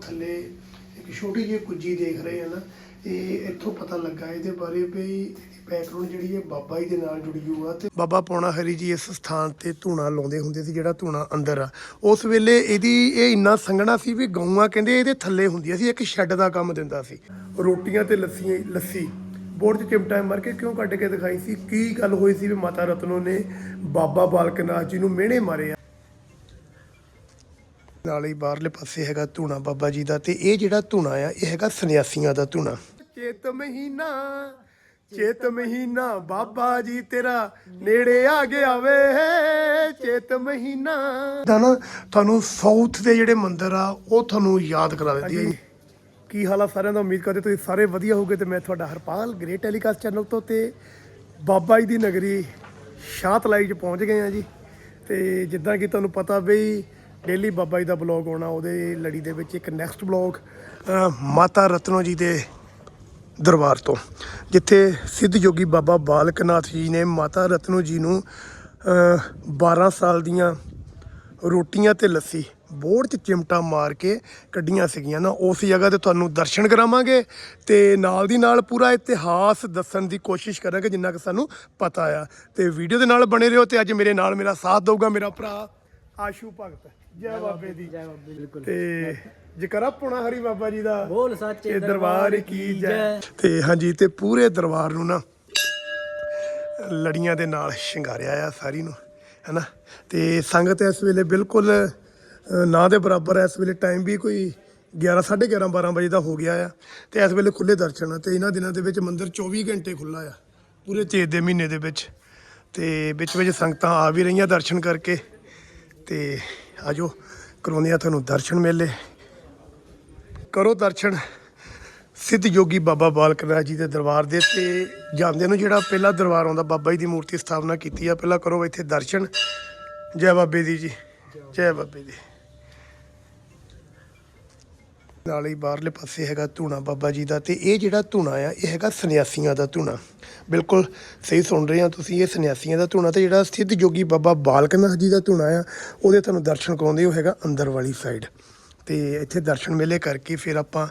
ਥੱਲੇ ਇੱਕ ਛੋਟੀ ਜਿਹੀ ਕੁੱਜੀ ਦੇਖ ਰਹੇ ਆ ਨਾ, ਇਹ ਇੱਥੋਂ ਪਤਾ ਲੱਗਾ ਇਹਦੇ ਬਾਰੇ ਵੀ ਬੈਕਗ੍ਰਾਉਂਡ ਜਿਹੜੀ ਹੈ ਬਾਬਾ ਜੀ ਦੇ ਨਾਲ ਜੁੜੀ ਹੋਈ ਆ ਤੇ ਬਾਬਾ ਪੌਣਾ ਹਰੀ ਜੀ ਇਸ ਸਥਾਨ ਤੇ ਧੂਣਾ ਲਾਉਂਦੇ ਹੁੰਦੇ ਸੀ, ਜਿਹੜਾ ਧੂਣਾ ਅੰਦਰ ਆ। ਉਸ ਵੇਲੇ ਇਹਦੀ ਇਹ ਇੰਨਾ ਸੰਘਣਾ ਸੀ ਵੀ ਗਊਆਂ ਕਹਿੰਦੇ ਇਹਦੇ ਥੱਲੇ ਹੁੰਦੀਆਂ ਸੀ, ਇੱਕ ਸ਼ੈੱਡ ਦਾ ਕੰਮ ਦਿੰਦਾ ਸੀ। ਰੋਟੀਆਂ ਤੇ ਲੱਸੀਆਂ, ਲੱਸੀ ਬੋਰਡ 'ਚ ਚਿਮਟਾ ਮਾਰ ਕੇ ਕਿਉਂ ਕੱਢ ਕੇ ਦਿਖਾਈ ਸੀ? ਕੀ ਗੱਲ ਹੋਈ ਸੀ ਵੀ ਮਾਤਾ ਰਤਨੋ ਨੇ ਬਾਬਾ ਬਾਲਕਨਾਥ ਜੀ ਨੂੰ ਮਿਹਣੇ ਮਾਰੇ ਆ? ਨਾਲ ਹੀ ਬਾਹਰਲੇ ਪਾਸੇ ਹੈਗਾ ਧੂਣਾ ਬਾਬਾ ਜੀ ਦਾ ਤੇ ਇਹ ਜਿਹੜਾ ਧੂਣਾ ਆ ਇਹ ਹੈਗਾ ਸੰਨਿਆਸੀਆਂ ਦਾ ਧੂਣਾ। ਚੇਤ ਮਹੀਨਾ ਚੇਤ ਮਹੀਨਾ ਬਾਬਾ ਜੀ ਤੇਰਾ ਨੇੜੇ ਆ ਗਿਆ ਵੇ ਚੇਤ ਮਹੀਨਾ। ਤਾਂ ਨਾ ਤੁਹਾਨੂੰ ਸਾਊਥ ਦੇ ਜਿਹੜੇ ਮੰਦਿਰ ਆ ਉਹ ਤੁਹਾਨੂੰ ਯਾਦ ਕਰਾ ਦਿੰਦੀ ਹੈ ਕੀ ਹਾਲ ਆ ਸਾਰਿਆਂ ਦਾ? ਉਮੀਦ ਕਰਦੇ ਤੁਸੀਂ ਸਾਰੇ ਵਧੀਆ ਹੋਗੇ ਤੇ ਮੈਂ ਤੁਹਾਡਾ ਹਰਪਾਲ ਗ੍ਰੇਟ ਟੈਲੀਕਾਸਟ ਚੈਨਲ ਤੋਂ ਤੇ ਬਾਬਾ ਜੀ ਦੀ ਨਗਰੀ ਸ਼ਾਹਤਲਾਈ 'ਚ ਪਹੁੰਚ ਗਏ ਆ ਜੀ। ਤੇ ਜਿੱਦਾਂ ਕਿ ਤੁਹਾਨੂੰ ਪਤਾ ਬਈ ਡੇਲੀ ਬਾਬਾ ਜੀ ਦਾ ਬਲੌਗ ਆਉਣਾ ਉਹਦੇ ਲੜੀ ਦੇ ਵਿੱਚ ਇੱਕ ਨੈਕਸਟ ਬਲੌਗ ਮਾਤਾ ਰਤਨੋ ਜੀ ਦੇ ਦਰਬਾਰ ਤੋਂ ਜਿੱਥੇ ਸਿੱਧ ਯੋਗੀ ਬਾਬਾ ਬਾਲਕਨਾਥ ਜੀ ਨੇ ਮਾਤਾ ਰਤਨੋ ਜੀ ਨੂੰ ਅ, 12 ਸਾਲ ਦੀਆਂ ਰੋਟੀਆਂ ਤੇ ਲੱਸੀ ਬੋਰਡ 'ਚ ਚਿਮਟਾ ਮਾਰ ਕੇ ਕੱਢੀਆਂ ਸੀਗੀਆਂ। ਨਾ ਉਸ ਜਗ੍ਹਾ ਤੇ ਤੁਹਾਨੂੰ ਦਰਸ਼ਨ ਕਰਾਵਾਂਗੇ ਤੇ ਨਾਲ ਦੀ ਨਾਲ ਪੂਰਾ ਇਤਿਹਾਸ ਦੱਸਣ ਦੀ ਕੋਸ਼ਿਸ਼ ਕਰਾਂਗੇ ਜਿੰਨਾ ਕਿ ਸਾਨੂੰ ਪਤਾ ਆ। ਤੇ ਵੀਡੀਓ ਦੇ ਨਾਲ ਬਣੇ ਰਹੋ ਤੇ ਅੱਜ ਮੇਰੇ ਨਾਲ ਮੇਰਾ ਸਾਥ ਦੇਊਗਾ ਮੇਰਾ ਭਰਾ ਆਸ਼ੂ ਭਗਤ। ਜੈ ਬਾਬੇ ਦੀ। ਜੈ ਬਾਬੇ ਬਿਲਕੁਲ। ਤੇ ਜਕਰਾ ਪੁਣਾ ਹਰੀ ਬਾਬਾ ਜੀ ਦਾ ਬੋਲ ਸੱਚੇ ਦਰਬਾਰ ਕੀ ਜੈ। ਤੇ ਹਾਂਜੀ ਤੇ ਪੂਰੇ ਦਰਬਾਰ ਨੂੰ ਨਾ ਲੜੀਆਂ ਦੇ ਨਾਲ ਸ਼ਿੰਗਾਰਿਆ ਆ ਸਾਰੀ ਨੂੰ ਹੈਨਾ? ਤੇ ਸੰਗਤ ਇਸ ਵੇਲੇ ਬਿਲਕੁਲ ਨਾ ਦੇ ਬਰਾਬਰ ਇਸ ਵੇਲੇ ਟਾਈਮ ਵੀ ਕੋਈ 11 11:30 12 ਵਜੇ ਦਾ ਹੋ ਗਿਆ ਆ। ਤੇ ਇਸ ਵੇਲੇ ਖੁੱਲੇ ਦਰਸ਼ਨ ਆ। ਤੇ ਇਹਨਾਂ ਦਿਨਾਂ ਦੇ ਵਿੱਚ ਮੰਦਿਰ 24 ਘੰਟੇ ਖੁੱਲਾ ਆ ਪੂਰੇ ਚੇਤ ਦੇ ਮਹੀਨੇ ਦੇ ਵਿੱਚ। ਤੇ ਵਿੱਚ ਵਿੱਚ ਸੰਗਤਾਂ ਆ ਵੀ ਰਹੀਆਂ ਦਰਸ਼ਨ ਕਰਕੇ। ਤੇ ਆਜੋ ਕਰਵਾਉਂਦੇ ਆ ਤੁਹਾਨੂੰ ਦਰਸ਼ਨ ਮੇਲੇ। ਕਰੋ ਦਰਸ਼ਨ। ਸਿੱਧ ਯੋਗੀ ਬਾਬਾ ਬਾਲਕਨਾਥ ਜੀ ਦੇ ਦਰਬਾਰ ਦੇ ਤੇ ਜਾਂਦੇ ਨੂੰ ਜਿਹੜਾ ਪਹਿਲਾ ਦਰਬਾਰ ਆਉਂਦਾ, ਬਾਬਾ ਜੀ ਦੀ ਮੂਰਤੀ ਸਥਾਪਨਾ ਕੀਤੀ ਆ। ਪਹਿਲਾਂ ਕਰੋ ਇੱਥੇ ਦਰਸ਼ਨ। ਜੈ ਬਾਬੇ ਦੀ ਜੀ। ਜੈ ਬਾਬੇ ਦੀ। ਨਾਲ ਹੀ ਬਾਹਰਲੇ ਪਾਸੇ ਹੈਗਾ ਧੂਣਾ ਬਾਬਾ ਜੀ ਦਾ ਤੇ ਇਹ ਜਿਹੜਾ ਧੂਣਾ ਆ, ਇਹ ਹੈਗਾ ਸੰਨਿਆਸੀਆਂ ਦਾ ਧੂਣਾ। ਬਿਲਕੁਲ ਸਹੀ ਸੁਣ ਰਹੇ ਆ ਤੁਸੀਂ, ਇਹ ਸੰਨਿਆਸੀਆਂ ਦਾ ਧੂਣਾ ਤੇ ਜਿਹੜਾ ਸਥਿਤ ਜੋਗੀ ਬਾਬਾ ਬਾਲਕਨਾਥ ਜੀ ਦਾ ਧੂਣਾ ਆ, ਉਹਦੇ ਤੁਹਾਨੂੰ ਦਰਸ਼ਨ ਕਰਾਉਂਦੇ ਉਹ ਹੈਗਾ ਅੰਦਰ ਵਾਲੀ ਸਾਈਡ ਤੇ ਇੱਥੇ ਦਰਸ਼ਨ ਮੇਲੇ ਕਰਕੇ ਫਿਰ ਆਪਾਂ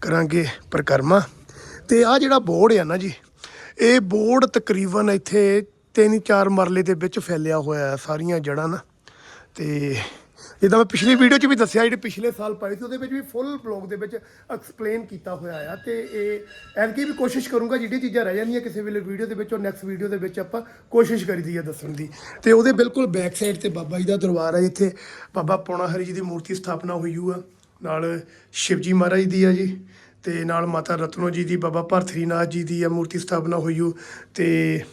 ਕਰਾਂਗੇ ਪ੍ਰਕਰਮਾ। ਤੇ ਆ ਜਿਹੜਾ ਬੋਰਡ ਆ ਨਾ ਜੀ, ਇਹ ਬੋਰਡ ਤਕਰੀਬਨ ਇੱਥੇ ਤਿੰਨ ਚਾਰ ਮਰਲੇ ਦੇ ਵਿੱਚ ਫੈਲਿਆ ਹੋਇਆ ਹੈ ਸਾਰੀਆਂ ਜੜਾਂ ਨਾ। ਤੇ ਜਿੱਦਾਂ ਮੈਂ ਪਿਛਲੀ ਵੀਡੀਓ 'ਚ ਵੀ ਦੱਸਿਆ, ਜਿਹੜੀ ਪਿਛਲੇ ਸਾਲ ਪਾਈ ਸੀ, ਉਹਦੇ ਵਿੱਚ ਵੀ ਫੁੱਲ ਬਲੌਗ ਦੇ ਵਿੱਚ ਐਕਸਪਲੇਨ ਕੀਤਾ ਹੋਇਆ ਆ। ਤੇ ਇਹ ਐਤਕੀ ਵੀ ਕੋਸ਼ਿਸ਼ ਕਰੂੰਗਾ, ਜਿਹੜੀਆਂ ਚੀਜ਼ਾਂ ਰਹਿ ਜਾਂਦੀਆਂ ਕਿਸੇ ਵੇਲੇ ਵੀਡੀਓ ਦੇ ਵਿੱਚ, ਉਹ ਨੈਕਸਟ ਵੀਡੀਓ ਦੇ ਵਿੱਚ ਆਪਾਂ ਕੋਸ਼ਿਸ਼ ਕਰੀਦੀ ਆ ਦੱਸਣ ਦੀ। ਤੇ ਉਹਦੇ ਬਿਲਕੁਲ ਬੈਕ ਸਾਈਡ ਤੇ ਬਾਬਾ ਜੀ ਦਾ ਦਰਬਾਰ ਹੈ ਜਿੱਥੇ ਬਾਬਾ ਪੌਣਾ ਹਰੀ ਜੀ ਦੀ ਮੂਰਤੀ ਸਥਾਪਨਾ ਹੋਈ ਹੋਈ ਆ। ਨਾਲ ਸ਼ਿਵਜੀ ਮਹਾਰਾਜ ਦੀ ਆ ਜੀ, ਤੇ ਨਾਲ ਮਾਤਾ ਰਤਨੋ ਜੀ ਦੀ, ਬਾਬਾ ਭਰਥਰੀਨਾਥ ਜੀ ਦੀ ਆ ਮੂਰਤੀ ਸਥਾਪਨਾ ਹੋਈ ਹੋ ਤੇ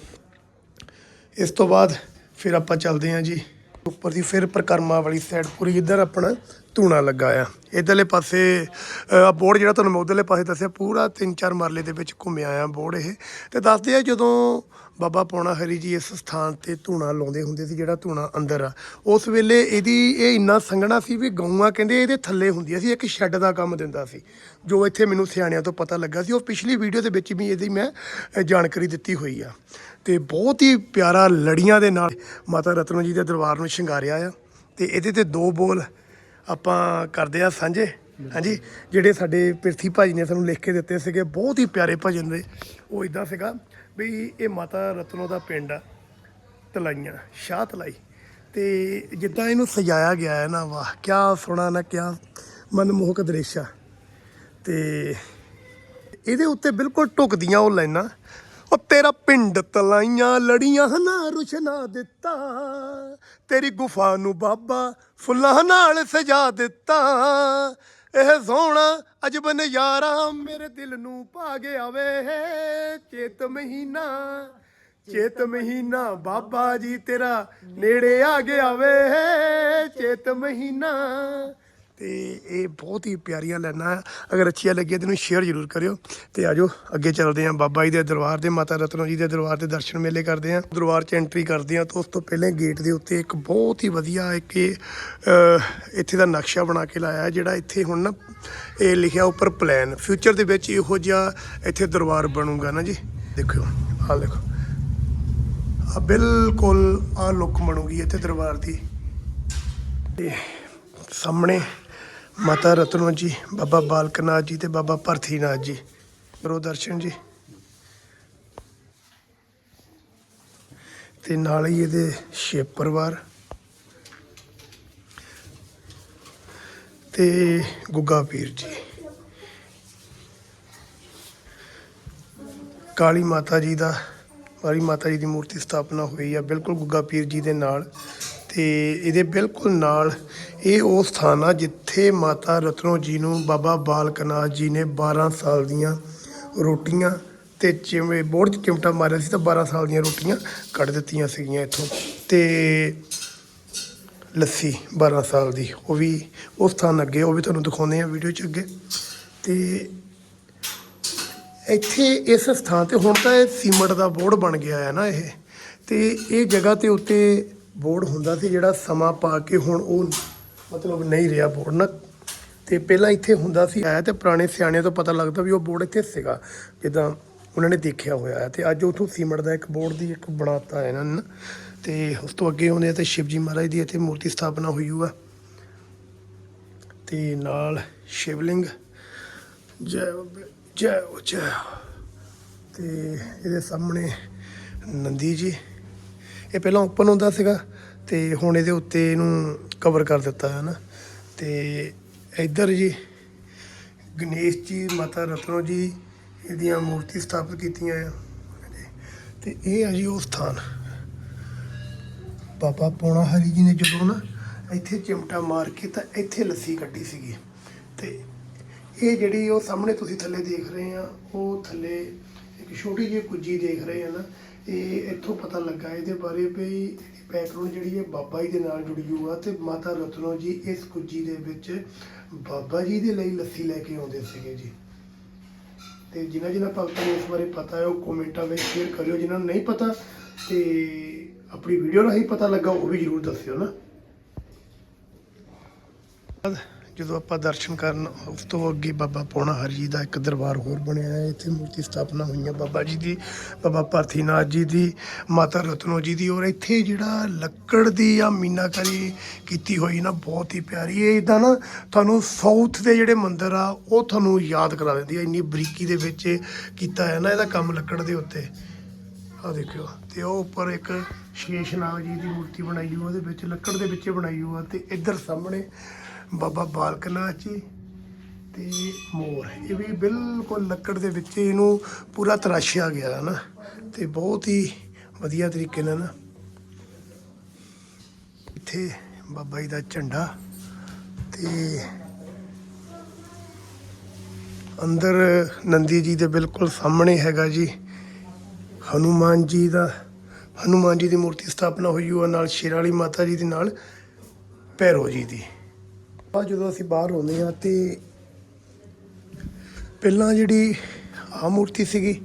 ਇਸ ਤੋਂ ਬਾਅਦ ਫਿਰ ਆਪਾਂ ਚੱਲਦੇ ਹਾਂ ਜੀ। ਉੱਪਰ ਦੀ ਫਿਰ ਪ੍ਰਕਰਮਾ ਵਾਲੀ ਸਾਈਡ ਪੂਰੀ ਇੱਧਰ ਆਪਣਾ ਧੂਣਾ ਲੱਗਾ ਆ। ਇਧਰਲੇ ਪਾਸੇ ਅ, ਬੋਰਡ ਜਿਹੜਾ ਤੁਹਾਨੂੰ ਮੈਂ ਉਧਰਲੇ ਪਾਸੇ ਦੱਸਿਆ ਪੂਰਾ ਤਿੰਨ ਚਾਰ ਮਰਲੇ ਦੇ ਵਿੱਚ ਘੁੰਮਿਆ ਆ ਬੋਰਡ ਇਹ। ਤੇ ਦੱਸਦੇ ਆ ਜਦੋਂ ਬਾਬਾ ਪੌਣਾ ਹਰੀ ਜੀ ਇਸ ਸਥਾਨ ਤੇ ਧੂਣਾ ਲਾਉਂਦੇ ਹੁੰਦੇ ਸੀ ਜਿਹੜਾ ਧੂਣਾ ਅੰਦਰ ਆ ਉਸ ਵੇਲੇ ਇਹਦੀ ਇਹ ਇੰਨਾ ਸੰਘਣਾ ਸੀ ਵੀ ਗਊਆਂ ਕਹਿੰਦੇ ਇਹਦੇ ਥੱਲੇ ਹੁੰਦੀਆਂ ਸੀ ਇੱਕ ਸ਼ੈੱਡ ਦਾ ਕੰਮ ਦਿੰਦਾ ਸੀ ਜੋ ਇੱਥੇ ਮੈਨੂੰ ਸਿਆਣਿਆਂ ਤੋਂ ਪਤਾ ਲੱਗਾ ਸੀ। ਉਹ ਪਿਛਲੀ ਵੀਡੀਓ ਦੇ ਵਿੱਚ ਵੀ ਇਹਦੀ ਮੈਂ ਜਾਣਕਾਰੀ ਦਿੱਤੀ ਹੋਈ ਆ। ਤੇ ਬਹੁਤ ਹੀ ਪਿਆਰਾ ਲੜੀਆਂ ਦੇ ਨਾਲ ਮਾਤਾ ਰਤਨੋ ਜੀ ਦੇ ਦਰਬਾਰ ਨੂੰ ਸ਼ਿੰਗਾਰਿਆ ਆ। ਤੇ ਇਹਦੇ ਤੇ ਦੋ ਬੋਲ ਆਪਾਂ ਕਰਦੇ ਆ ਸਾਂਝੇ, ਹਾਂਜੀ? ਜਿਹੜੇ ਸਾਡੇ ਪਿਰਥੀ ਭਾਜੀ ਨੇ ਸਾਨੂੰ ਲਿਖ ਕੇ ਦਿੱਤੇ ਸੀਗੇ, ਬਹੁਤ ਹੀ ਪਿਆਰੇ ਭਜਨ ਦੇ। ਉਹ ਇਦਾਂ ਸੀਗਾ ਵੀ ਇਹ ਮਾਤਾ ਰਤਨੋ ਦਾ ਪਿੰਡ ਆ, ਤਲਾਈਆਂ, ਸ਼ਾਹ ਤਲਾਈ। ਤੇ ਜਿੱਦਾਂ ਇਹਨੂੰ ਸਜਾਇਆ ਗਿਆ ਹੈ ਨਾ, ਵਾਹ ਕੀ ਸੋਹਣਾ ਨਾ ਕੀ ਮਨਮੋਹਕ ਦ੍ਰਿਸ਼ ਆ। ਤੇ ਇਹਦੇ ਉੱਤੇ ਬਿਲਕੁਲ ਟੁਕਦੀਆਂ ਉਹ ਲਾਈਨਾਂ ਉਹ ਤੇਰਾ ਪਿੰਡ ਤਲਾਈਆਂ ਲੜੀਆਂ ਨਾ ਰੁਸ਼ਨਾ ਦਿੱਤਾ। ਤੇਰੀ ਗੁਫਾ ਨੂੰ ਬਾਬਾ ਫੁੱਲਾਂ ਨਾਲ ਸਜਾ ਦਿੱਤਾ। ਇਹ ਸੋਹਣਾ ਅਜਬ ਨਜ਼ਾਰਾ ਮੇਰੇ ਦਿਲ ਨੂੰ ਭਾ ਗਿਆ ਵੇ। ਚੇਤ ਮਹੀਨਾ ਚੇਤ ਮਹੀਨਾ, ਬਾਬਾ ਜੀ ਤੇਰਾ ਨੇੜੇ ਆ ਗਿਆ ਵੇ। ਚੇਤ ਮਹੀਨਾ ਤੇ ਇਹ ਬਹੁਤ ਹੀ ਪਿਆਰੀਆਂ ਲੈਣਾ ਅਗਰ ਅੱਛੀਆਂ ਲੱਗੀਆਂ ਤੇ ਇਹਨੂੰ ਸ਼ੇਅਰ ਜ਼ਰੂਰ ਕਰਿਓ ਤੇ ਆਜੋ ਅੱਗੇ ਚੱਲਦੇ ਹਾਂ। ਬਾਬਾ ਜੀ ਦੇ ਦਰਬਾਰ ਦੇ ਮਾਤਾ ਰਤਨੋ ਜੀ ਦੇ ਦਰਬਾਰ ਦੇ ਦਰਸ਼ਨ ਮੇਲੇ ਕਰਦੇ ਹਾਂ। ਦਰਬਾਰ 'ਚ ਐਂਟਰੀ ਕਰਦੇ ਹਾਂ ਤਾਂ ਉਸ ਤੋਂ ਪਹਿਲੇ ਗੇਟ ਦੇ ਉੱਤੇ ਇੱਕ ਬਹੁਤ ਹੀ ਵਧੀਆ ਇੱਕ ਇੱਥੇ ਦਾ ਨਕਸ਼ਾ ਬਣਾ ਕੇ ਲਾਇਆ ਜਿਹੜਾ ਇੱਥੇ ਹੁਣ ਨਾ ਇਹ ਲਿਖਿਆ ਉੱਪਰ ਪਲਾਨ ਫਿਊਚਰ ਦੇ ਵਿੱਚ ਇਹੋ ਜਿਹਾ ਇੱਥੇ ਦਰਬਾਰ ਬਣੂਗਾ ਨਾ ਜੀ। ਦੇਖਿਓ, ਆਹ ਦੇਖੋ। ਆ ਬਿਲਕੁਲ ਆ ਲੁੱਕ ਬਣੂਗੀ ਇੱਥੇ ਦਰਬਾਰ ਦੀ। ਤੇ ਸਾਹਮਣੇ ਮਾਤਾ ਰਤਨੋ ਜੀ, ਬਾਬਾ ਬਾਲਕ ਨਾਥ ਜੀ ਤੇ ਬਾਬਾ ਭਰਥੀਨਾਥ ਜੀ। ਕਰੋ ਦਰਸ਼ਨ ਜੀ। ਤੇ ਨਾਲ ਹੀ ਇਹਦੇ ਸ਼ਿਵ ਪਰਿਵਾਰ। ਤੇ ਗੁੱਗਾ ਪੀਰ ਜੀ। ਕਾਲੀ ਮਾਤਾ ਜੀ ਦਾ, ਕਾਲੀ ਮਾਤਾ ਜੀ ਦੀ ਮੂਰਤੀ ਸਥਾਪਨਾ ਹੋਈ ਆ, ਬਿਲਕੁਲ ਗੁੱਗਾ ਪੀਰ ਜੀ ਦੇ ਨਾਲ। ਤੇ ਇਹਦੇ ਬਿਲਕੁਲ ਨਾਲ ਇਹ ਉਹ ਸਥਾਨ ਆ ਜਿੱਥੇ ਮਾਤਾ ਰਤਨੋ ਜੀ ਨੂੰ ਬਾਬਾ ਬਾਲਕਨਾਥ ਜੀ ਨੇ 12 ਸਾਲ ਦੀਆਂ ਰੋਟੀਆਂ ਤੇ ਜਿਵੇਂ ਬੋਰਡ 'ਚ ਚਿਮਟਾ ਮਾਰਿਆ ਸੀ ਤਾਂ 12 ਸਾਲ ਦੀਆਂ ਰੋਟੀਆਂ ਕੱਢ ਦਿੱਤੀਆਂ ਸੀਗੀਆਂ ਇੱਥੋਂ। ਤੇ ਲੱਸੀ 12 ਸਾਲ ਦੀ, ਉਹ ਵੀ ਉਸ ਸਥਾਨ ਅੱਗੇ, ਉਹ ਵੀ ਤੁਹਾਨੂੰ ਦਿਖਾਉਂਦੇ ਆ ਵੀਡੀਓ 'ਚ ਅੱਗੇ। ਤੇ ਇੱਥੇ ਇਸ ਸਥਾਨ ਤੇ ਹੁਣ ਤਾਂ ਇਹ ਸੀਮਟ ਦਾ ਬੋਰਡ ਬਣ ਗਿਆ ਹੈ ਨਾ ਇਹ। ਤੇ ਇਹ ਜਗ੍ਹਾ ਤੇ ਉੱਤੇ ਬੋਰਡ ਹੁੰਦਾ ਸੀ ਜਿਹੜਾ ਸਮਾਂ ਪਾ ਕੇ ਹੁਣ ਉਹ ਮਤਲਬ ਨਹੀਂ ਰਿਹਾ ਬੋਰਡ। ਨਾ, ਤੇ ਪਹਿਲਾਂ ਇੱਥੇ ਹੁੰਦਾ ਸੀ, ਆਇਆ ਤੇ ਪੁਰਾਣੇ ਸਿਆਣਿਆਂ ਤੋਂ ਪਤਾ ਲੱਗਦਾ ਵੀ ਉਹ ਬੋਰਡ ਇੱਥੇ ਸੀਗਾ, ਜਿੱਦਾਂ ਉਹਨਾਂ ਨੇ ਦੇਖਿਆ ਹੋਇਆ ਹੈ। ਤੇ ਅੱਜ ਉਥੋਂ ਸੀਮਟ ਦਾ ਇੱਕ ਬੋਰਡ ਦੀ ਇੱਕ ਬਣਾਤਾ ਹੈ ਇਹਨਾਂ ਨੇ ਤੇ ਉਸ ਤੋਂ ਅੱਗੇ ਆਉਂਦੇ ਆ ਤੇ ਸ਼ਿਵਜੀ ਮਹਾਰਾਜ ਦੀ ਇੱਥੇ ਮੂਰਤੀ ਸਥਾਪਨਾ ਹੋਈ ਹੋਆ। ਤੇ ਨਾਲ ਸ਼ਿਵਲਿੰਗ, ਜੈ ਜੈ ਜੈ। ਹੋ। ਤੇ ਇਹਦੇ ਸਾਹਮਣੇ ਨੰਦੀ ਜੀ। ਇਹ ਪਹਿਲਾਂ ਓਪਨ ਹੁੰਦਾ ਸੀਗਾ ਤੇ ਹੁਣ ਇਹਦੇ ਉੱਤੇ ਇਹਨੂੰ ਕਵਰ ਕਰ ਦਿੱਤਾ ਹੈ ਨਾ। ਤੇ ਇੱਧਰ ਜੀ, ਗਣੇਸ਼ ਜੀ, ਮਾਤਾ ਰਤਨੋ ਜੀ ਇਹਦੀਆਂ ਮੂਰਤੀ ਸਥਾਪਿਤ ਕੀਤੀਆਂ ਆ। ਤੇ ਇਹ ਆ ਜੀ ਉਹ ਸਥਾਨ। ਬਾਬਾ ਪੌਣਾ ਹਰੀ ਜੀ ਨੇ ਜਦੋਂ ਨਾ ਇੱਥੇ ਚਿਮਟਾ ਮਾਰ ਕੇ ਤਾਂ ਇੱਥੇ ਲੱਸੀ ਕੱਢੀ ਸੀਗੀ। ਤੇ ਇਹ ਜਿਹੜੀ ਉਹ ਸਾਹਮਣੇ ਤੁਸੀਂ ਥੱਲੇ ਦੇਖ ਰਹੇ ਆ, ਉਹ ਥੱਲੇ ਇੱਕ ਛੋਟੀ ਜਿਹੀ ਕੁੱਜੀ ਦੇਖ ਰਹੇ ਆ ਨਾ। ਇਹ ਇੱਥੋਂ ਪਤਾ ਲੱਗਾ ਇਹਦੇ ਬਾਰੇ ਵੀ ਬੈਕਗ੍ਰਾਉਂਡ ਜਿਹੜੀ ਹੈ ਬਾਬਾ ਜੀ ਦੇ ਨਾਲ ਜੁੜੀ ਹੋਈ ਆ ਤੇ ਮਾਤਾ ਰਤਨੋ ਜੀ ਇਸ ਕੁੱਜੀ ਦੇ ਵਿੱਚ ਬਾਬਾ ਜੀ ਦੇ ਲਈ ਲੱਸੀ ਲੈ ਕੇ ਆਉਂਦੇ ਸੀਗੇ ਜੀ। ਤੇ ਜਿਨ੍ਹਾਂ ਜਿਨ੍ਹਾਂ ਭਗਤਾਂ ਨੂੰ ਇਸ ਬਾਰੇ ਪਤਾ ਹੈ, ਉਹ ਕਮੈਂਟਾਂ ਵਿੱਚ ਸ਼ੇਅਰ ਕਰਿਓ, ਜਿਨ੍ਹਾਂ ਨੂੰ ਨਹੀਂ ਪਤਾ ਤੇ ਆਪਣੀ ਵੀਡੀਓ ਰਾਹੀਂ ਪਤਾ ਲੱਗਾ, ਉਹ ਵੀ ਜਰੂਰ ਦੱਸਿਓ ਨਾ। ਜਦੋਂ ਆਪਾਂ ਦਰਸ਼ਨ ਕਰਨ ਉਸ ਤੋਂ ਅੱਗੇ ਬਾਬਾ ਪੌਣਾ ਹਰੀ ਜੀ ਦਾ ਇੱਕ ਦਰਬਾਰ ਹੋਰ ਬਣਿਆ ਹੈ। ਇੱਥੇ ਮੂਰਤੀ ਸਥਾਪਨਾ ਹੋਈਆਂ ਬਾਬਾ ਜੀ ਦੀ, ਬਾਬਾ ਭਰਥੀਨਾਥ ਜੀ ਦੀ, ਮਾਤਾ ਰਤਨੋ ਜੀ ਦੀ ਔਰ ਇੱਥੇ ਜਿਹੜਾ ਲੱਕੜ ਦੀ ਆ ਮੀਨਾਕਾਰੀ ਕੀਤੀ ਹੋਈ ਨਾ, ਬਹੁਤ ਹੀ ਪਿਆਰੀ ਇਹ ਇਦਾਂ ਨਾ ਤੁਹਾਨੂੰ ਸਾਊਥ ਦੇ ਜਿਹੜੇ ਮੰਦਿਰ ਆ, ਉਹ ਤੁਹਾਨੂੰ ਯਾਦ ਕਰਾ ਦਿੰਦੀ ਆ ਇੰਨੀ ਬਰੀਕੀ ਦੇ ਵਿੱਚ ਕੀਤਾ ਹੈ ਨਾ ਇਹਦਾ ਕੰਮ ਲੱਕੜ ਦੇ ਉੱਤੇ। ਆ ਦੇਖਿਓ, ਤੇ ਉਹ ਉੱਪਰ ਇੱਕ ਸ਼ੇਸ਼ਨਾਗ ਜੀ ਦੀ ਮੂਰਤੀ ਬਣਾਈ ਹੋਈ ਉਹਦੇ ਵਿੱਚ ਲੱਕੜ ਦੇ ਵਿੱਚ ਬਣਾਈ ਹੋਈ ਆ ਤੇ ਇੱਧਰ ਸਾਹਮਣੇ ਬਾਬਾ ਬਾਲਕਨਾਥ ਜੀ ਤੇ ਮੋਰ ਇਹ ਵੀ ਬਿਲਕੁਲ ਲੱਕੜ ਦੇ ਵਿੱਚ ਇਹਨੂੰ ਪੂਰਾ ਤਰਾਸ਼ਿਆ ਗਿਆ ਹੈ ਨਾ। ਤੇ ਬਹੁਤ ਹੀ ਵਧੀਆ ਤਰੀਕੇ ਨਾਲ ਨਾ ਇੱਥੇ ਬਾਬਾ ਜੀ ਦਾ ਝੰਡਾ ਤੇ ਅੰਦਰ ਨੰਦੀ ਜੀ ਦੇ ਬਿਲਕੁਲ ਸਾਹਮਣੇ ਹੈਗਾ ਜੀ। ਹਨੂਮਾਨ ਜੀ ਦਾ, ਹਨੂਮਾਨ ਜੀ ਦੀ ਮੂਰਤੀ ਸਥਾਪਨਾ ਹੋਈ ਹੋਈ ਨਾਲ ਸ਼ੇਰ ਵਾਲੀ ਮਾਤਾ ਜੀ ਦੇ ਨਾਲ ਭੈਰੋ ਜੀ ਦੀ। ਆ ਜਦੋਂ ਅਸੀਂ ਬਾਹਰ ਆਉਂਦੇ ਹਾਂ ਤੇ ਪਹਿਲਾਂ ਜਿਹੜੀ ਆ ਮੂਰਤੀ ਸੀਗੀ,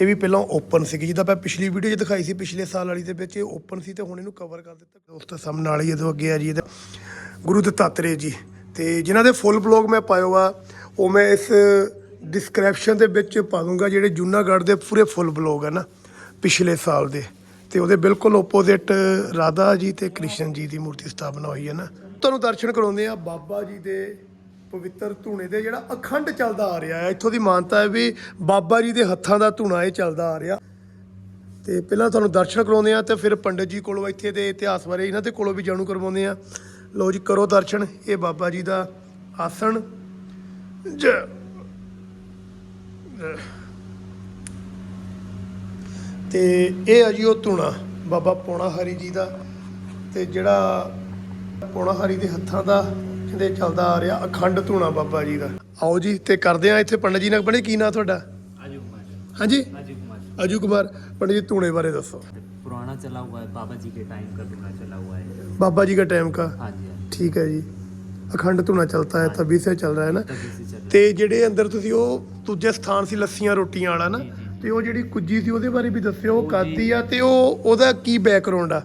ਇਹ ਵੀ ਪਹਿਲਾਂ ਓਪਨ ਸੀਗੀ। ਜਿੱਦਾਂ ਮੈਂ ਪਿਛਲੀ ਵੀਡੀਓ 'ਚ ਦਿਖਾਈ ਸੀ, ਪਿਛਲੇ ਸਾਲ ਵਾਲੀ ਦੇ ਵਿੱਚ ਇਹ ਓਪਨ ਸੀ ਤੇ ਹੁਣ ਇਹਨੂੰ ਕਵਰ ਕਰ ਦਿੱਤਾ। ਦੋਸਤੋ ਸਾਹਮਣੇ ਨਾਲ ਹੀ ਜਦੋਂ ਅੱਗੇ ਆ ਜੀ, ਇਹਦਾ ਗੁਰੂ ਦਤਾਤਰੇ ਜੀ। ਤੇ ਜਿਨ੍ਹਾਂ ਦੇ ਫੁੱਲ ਬਲੌਗ ਮੈਂ ਪਾਇਓ ਆ, ਉਹ ਮੈਂ ਇਸ ਡਿਸਕ੍ਰਿਪਸ਼ਨ ਦੇ ਵਿੱਚ ਪਾ ਦੂੰਗਾ ਜਿਹੜੇ ਜੂਨਾਗੜ੍ਹ ਦੇ ਪੂਰੇ ਫੁੱਲ ਬਲੌਗ ਆ ਨਾ, ਪਿਛਲੇ ਸਾਲ ਦੇ। ਤੇ ਉਹਦੇ ਬਿਲਕੁਲ ਓਪੋਜ਼ਿਟ ਰਾਧਾ ਜੀ ਤੇ ਕ੍ਰਿਸ਼ਨ ਜੀ ਦੀ ਮੂਰਤੀ ਸਥਾਪਨਾ ਹੋਈ ਹੈ ਨਾ। ਤੁਹਾਨੂੰ ਦਰਸ਼ਨ ਕਰਾਉਂਦੇ ਆ ਬਾਬਾ ਜੀ ਦੇ ਪਵਿੱਤਰ ਧੂਣੇ ਦੇ ਜਿਹੜਾ ਅਖੰਡ ਚੱਲਦਾ ਆ ਰਿਹਾ ਹੈ। ਇੱਥੋਂ ਦੀ ਮਾਨਤਾ ਹੈ ਵੀ ਬਾਬਾ ਜੀ ਦੇ ਹੱਥਾਂ ਦਾ ਧੂਣਾ ਇਹ ਚੱਲਦਾ ਆ ਰਿਹਾ। ਤੇ ਪਹਿਲਾਂ ਤੁਹਾਨੂੰ ਦਰਸ਼ਨ ਕਰਾਉਂਦੇ ਆ ਤੇ ਫਿਰ ਪੰਡਤ ਜੀ ਕੋਲੋਂ ਇੱਥੇ ਦੇ ਇਤਿਹਾਸ ਬਾਰੇ ਇਹਨਾਂ ਦੇ ਕੋਲੋਂ ਵੀ ਜਾਣੂ ਕਰਵਾਉਂਦੇ ਆ ਲਓ ਜੀ, ਕਰੋ ਦਰਸ਼ਨ। ਇਹ ਬਾਬਾ ਜੀ ਦਾ ਆਸਣ। ਜੈ। ਤੇ ਇਹ ਆ ਜੀ ਉਹ ਧੂਣਾ, ਬਾਬਾ ਪੌਣਾ ਹਰੀ ਜੀ ਦਾ। ਤੇ ਜਿਹੜਾ ਪੌਣਾ ਹਰੀ ਦੇ ਹੱਥਾਂ ਦਾ ਕਹਿੰਦੇ ਚੱਲਦਾ ਆ ਰਿਹਾ ਅਖੰਡ ਧੂਣਾ ਬਾਬਾ ਜੀ ਦਾ। ਆਓ ਜੀ ਤੇ ਕਰਦੇ ਆ ਇੱਥੇ ਪੰਡਿਤ ਜੀ ਨਾਲ। ਬਣੇ ਕੀ ਨਾਂ ਤੁਹਾਡਾ? ਅਜੂ ਕੁਮਾਰ ਹਾਂਜੀ? ਅਜੂ ਕੁਮਾਰ ਅਜੂ ਜੀ ਧੂਣੇ ਬਾਰੇ ਦੱਸੋ। ਪੁਰਾਣਾ ਚਲਾ ਹੁਆ ਹੈ ਬਾਬਾ ਜੀ ਕੇ ਟਾਈਮ ਕਾ ਧੂਣਾ ਚਲਾ ਹੁਆ ਹੈ। ਬਾਬਾ ਜੀ ਕੇ ਟਾਈਮ ਕਾ ਹਾਂਜੀ ਠੀਕ ਹੈ ਜੀ। ਅਖੰਡ ਧੂਣਾ ਚਲਤਾ ਹੈ ਤਬੀ ਸੇ ਚੱਲ ਰਿਹਾ ਹੈ ਨਾ? ਤੇ ਜਿਹੜੇ ਅੰਦਰ ਤੁਸੀਂ ਉਹ ਦੂਜੇ ਸਥਾਨ ਸੀ ਲੱਸੀਆਂ ਰੋਟੀਆਂ ਵਾਲਾ ਨਾ ਤੇ ਉਹ ਜਿਹੜੀ ਕੁੱਜੀ ਸੀ ਉਹਦੇ ਬਾਰੇ ਵੀ ਦੱਸਿਓ ਕਾਦੀ ਆ ਤੇ ਉਹ ਉਹਦਾ ਕੀ ਬੈਕਗ੍ਰਾਉਂਡ ਆ?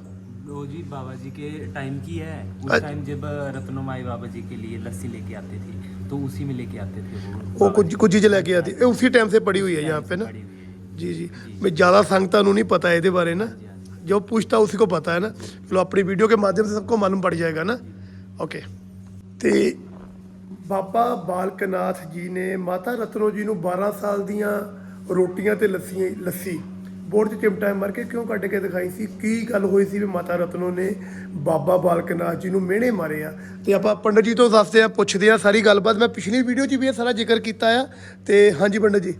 बाबा जी के टाइम की है उस अच्छा। टाइम जब रत्नमाई बाबा जी के लिए लस्सी लेके आते थे तो उसी में लेके आते थे वो वो बाबा कुछ जी कुछ ही लेके आती है उसी टाइम से पड़ी हुई है यहाँ पे ना पड़ी हुई है। जी जी मैं ज़्यादा संगता नहीं पता है ਇਹਦੇ ਬਾਰੇ ना हाँ जी, हाँ जी। जो पूछता उसी को पता है ना चलो अपनी वीडियो के माध्यम से सबको मालूम पड़ जाएगा ना ओके ਤੇ ਬਾਬਾ ਬਾਲਕਨਾਥ ਜੀ ਨੇ ਮਾਤਾ ਰਤਨੋ ਜੀ ਨੂੰ 12 ਸਾਲ ਦੀਆਂ ਰੋਟੀਆਂ ਤੇ ਲੱਸੀ ਲੱਸੀ ਬੋਰਡ 'ਚ ਚਿਮਟਾ ਮਾਰ ਕੇ ਕਿਉਂ ਕੱਢ ਕੇ ਦਿਖਾਈ ਸੀ ਕੀ ਗੱਲ ਹੋਈ ਸੀ ਵੀ ਮਾਤਾ ਰਤਨੋ ਨੇ ਬਾਬਾ ਬਾਲਕਨਾਥ ਜੀ ਨੂੰ ਮਿਹਣੇ ਮਾਰੇ ਆ ਤੇ ਆਪਾਂ ਪੰਡਤ ਜੀ ਤੋਂ ਦੱਸਦੇ ਆ ਪੁੱਛਦੇ ਆ ਸਾਰੀ ਗੱਲਬਾਤ ਮੈਂ ਪਿਛਲੀ ਵੀਡੀਓ 'ਚ ਵੀ ਇਹ ਸਾਰਾ ਜ਼ਿਕਰ ਕੀਤਾ ਆ ਤੇ ਹਾਂਜੀ ਪੰਡਤ ਜੀ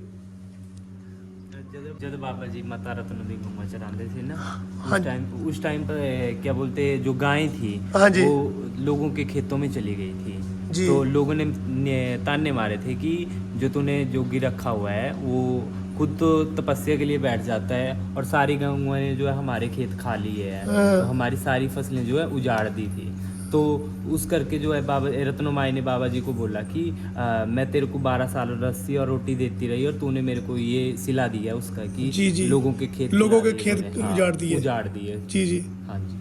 जब जब बाबा जी माता रत्न भी घुमा चढ़ाते थे ना हाँ उस टाइम उस टाइम पर ए, क्या बोलते जो गायें थी हाँ जी। वो लोगों के खेतों में चली गई थी जी। तो लोगों ने, ने ताने मारे थे कि जो तूने जोगी रखा हुआ है वो खुद तो तपस्या के लिए बैठ जाता है और सारी गायों ने जो है हमारे खेत खा लिए हैं हाँ। तो हमारी सारी फ़सलें जो है उजाड़ दी थी तो उस करके जो है बाबा रत्नो माई ने बाबा जी को बोला कि आ, मैं तेरे को बारह साल रस्सी और रोटी देती रही और तूने मेरे को ये सिला दिया उसका कि जी, जी। लोगों के खेत लोगों के खेत हाँ, उजाड़ दिए। उजाड़ दिए जी जी हाँ जी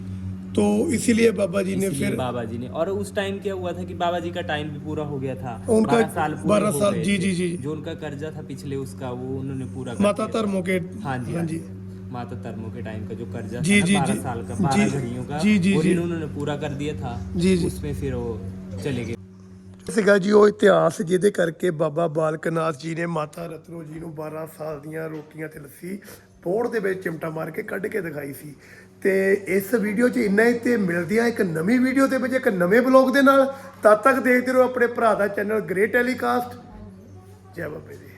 तो इसीलिए बाबा जी ने इसलिए फिर बाबा जी ने और उस टाइम क्या हुआ था कि बाबा जी का टाइम भी पूरा हो गया था उनका 12 साल पूरे 12 हो साल, गए जी, थे। जी, जी। जो उनका कर्जा था पिछले उसका वो उन्होंने पूरा कर माता दिया। धर्मों के हाँ जी हाँ जी माता धर्मों के टाइम का जो कर्जा जी, था जी, ना जी। बारह साल का जी, बारह घड़ियों का जी, जी, वो जी। उन्होंने पूरा कर दिया था जी, जी। उसमें फिर वो चले गए ਸੀਗਾ ਜੀ ਉਹ ਇਤਿਹਾਸ ਜਿਹਦੇ ਕਰਕੇ ਬਾਬਾ ਬਾਲਕਨਾਥ ਜੀ ਨੇ ਮਾਤਾ ਰਤਨੋ ਜੀ ਨੂੰ 12 ਸਾਲ ਦੀਆਂ ਰੋਟੀਆਂ ਤੇ ਲੱਸੀ ਪੋੜ ਦੇ ਵਿੱਚ ਚਿਮਟਾ ਮਾਰ ਕੇ ਕੱਢ ਕੇ ਦਿਖਾਈ ਸੀ ਤੇ ਇਸ ਵੀਡੀਓ 'ਚ ਇੰਨਾ ਹੀ ਤੇ ਮਿਲਦੇ ਆ ਇੱਕ ਨਵੀਂ ਵੀਡੀਓ ਦੇ ਵਿੱਚ, ਇੱਕ ਨਵੇਂ ਬਲੌਗ ਦੇ ਨਾਲ। ਤਦ ਤੱਕ ਦੇਖਦੇ ਰਹੋ ਆਪਣੇ ਭਰਾ ਦਾ ਚੈਨਲ ਗ੍ਰੇਟ ਟੈਲੀਕਾਸਟ ਜੈ ਬਾਬੇ ਦੀ।